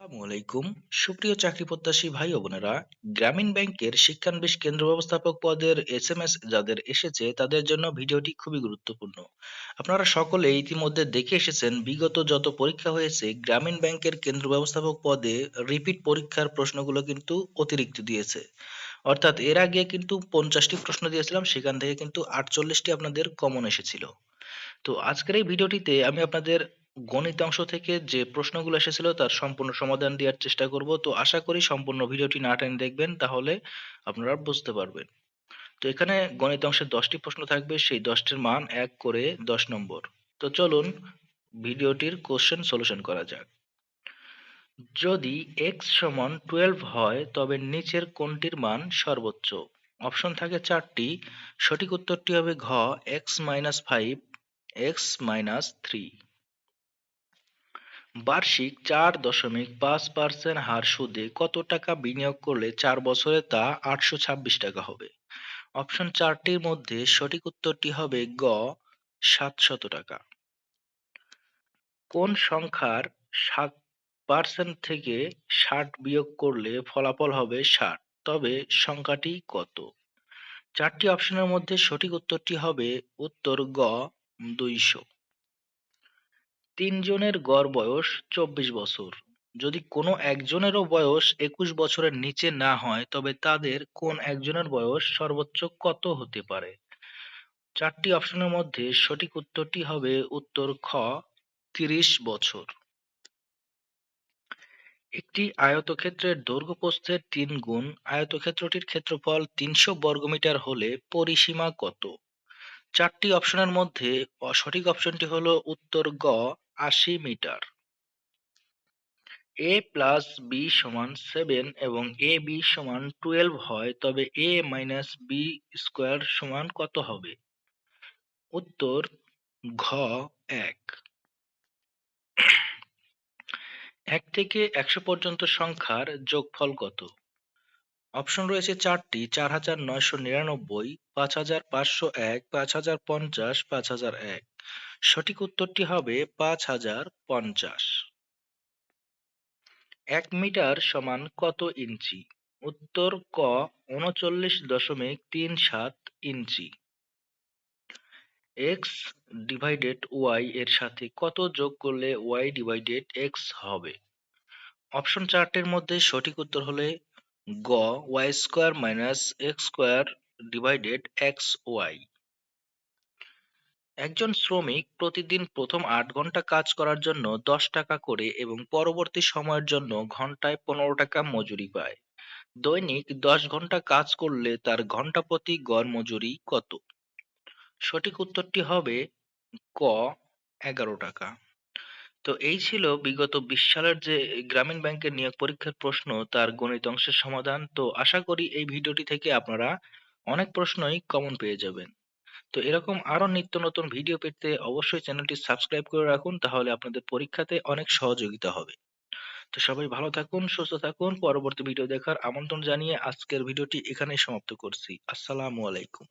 আলাইকুম। সুপ্রিয় চাকরি প্রত্যাশী ভাই ও বোনেরা, গ্রামীণ ব্যাংকের শিক্ষানবিশ কেন্দ্র ব্যবস্থাপক পদের এস এম এস যাদের এসেছে, তাদের জন্য ভিডিওটি খুবই গুরুত্বপূর্ণ। আপনারা সকলে ইতিমধ্যে দেখে এসেছেন বিগত যত পরীক্ষা হয়েছে, গ্রামীণ ব্যাংকের কেন্দ্র ব্যবস্থাপক পদে রিপিট পরীক্ষার প্রশ্নগুলো কিন্তু অতিরিক্ত দিয়েছে। অর্থাৎ এর আগে কিন্তু পঞ্চাশটি প্রশ্ন দিয়েছিলাম, সেখান থেকে কিন্তু আটচল্লিশটি আপনাদের কমন এসেছিল। তো আজকের এই ভিডিওটিতে আমি আপনাদের গণিত অংশ থেকে যে প্রশ্নগুলো এসেছিল তার সম্পূর্ণ সমাধান দেওয়ার চেষ্টা করব। তো আশা করি সম্পূর্ণ ভিডিওটি না টেনে দেখবেন, তাহলে আপনারা বুঝতে পারবেন। তো এখানে গণিত অংশের দশটি প্রশ্ন থাকবে, সেই দশটির মান এক করে দশ নম্বর। তো চলুন ভিডিওটির কোশ্চেন সলিউশন করা যাক। যদি এক্স সমান টুয়েলভ হয়, তবে নিচের কোনটির মান সর্বোচ্চ? অপশন থাকে চারটি। সঠিক উত্তরটি হবে ঘ X minus five X minus three বার্ষিক চার দশমিক পাঁচ পার্সেন্ট হার সুদে কত টাকা বিনিয়োগ করলে চার বছরে তা আটশো ছাব্বিশ টাকা হবে? অপশন চারটির মধ্যে সঠিক উত্তরটি হবে গ, সাতশত টাকা। কোন সংখ্যার সাত পার্সেন্ট থেকে ষাট বিয়োগ করলে ফলাফল হবে ষাট? তবে সংখ্যাটি কত? চারটি অপশনের মধ্যে সঠিক উত্তরটি হবে উত্তর গ, দুইশো। তিনজনের গড় বয়স চব্বিশ বছর। যদি কোনো একজনেরও বয়স একুশ বছরের নিচে না হয়, তবে তাদের কোন একজনের বয়স সর্বোচ্চ কত হতে পারে? চারটি অপশনের মধ্যে সঠিক উত্তরটি হবে উত্তর খ, তিরিশ বছর। একটি আয়তক্ষেত্রের দৈর্ঘ্য প্রস্থের তিন গুণ, আয়তক্ষেত্রটির ক্ষেত্রফল তিনশো বর্গমিটার হলে পরিসীমা কত? চারটি অপশনের মধ্যে সঠিক অপশনটি হলো উত্তর গ আশি মিটার। এ প্লাস বি সমান সেভেন এবং এ বি সমান টুয়েলভ হয়, তবে এ মাইনাস বি স্কোয়ার সমান কত হবে? উত্তর, ঘ, এক। এক থেকে একশো পর্যন্ত সংখ্যার যোগফল কত? অপশন রয়েছে চারটি, চার হাজার নয়শো নিরানব্বই, পাঁচ হাজার পাঁচশো এক, পাঁচ হাজার পঞ্চাশ, পাঁচ হাজার এক। সঠিক উত্তরটি হবে পাঁচ হাজার পঞ্চাশ। এক মিটার সমান কত ইঞ্চি? উত্তর ক, উনচল্লিশ দশমিক তিন সাত ইঞ্চি। এক্স ডিভাইডেড ওয়াই এর সাথে কত যোগ করলে ওয়াই ডিভাইডেড এক্স হবে? অপশন চারটির মধ্যে সঠিক উত্তর হলে গ Y square minus X square divided X Y একজন শ্রমিক প্রতিদিন প্রথম আট ঘণ্টা কাজ করার জন্য দশ টাকা করে এবং পরবর্তী সময়ের জন্য ঘন্টায় পনেরো টাকা মজুরি পায়। দৈনিক দশ ঘণ্টা কাজ করলে তার ঘণ্টা প্রতি গড় মজুরি কত? সঠিক উত্তরটি হবে ক, এগারো টাকা। তো এই ছিল বিগত বিশ সালের যে গ্রামীণ ব্যাংকের নিয়োগ পরীক্ষার প্রশ্ন, তার গণিত অংশের সমাধান। তো আশা করি এই ভিডিওটি থেকে আপনারা অনেক প্রশ্নই কমন পেয়ে যাবেন। তো এরকম আরও নিত্য নতুন ভিডিও পেতে অবশ্যই চ্যানেলটি সাবস্ক্রাইব করে রাখুন, তাহলে আপনাদের পরীক্ষাতে অনেক সহযোগিতা হবে। তো সবাই ভালো থাকুন, সুস্থ থাকুন। পরবর্তী ভিডিও দেখার আমন্ত্রণ জানিয়ে আজকের ভিডিওটি এখানেই সমাপ্ত করছি। আসসালামু আলাইকুম।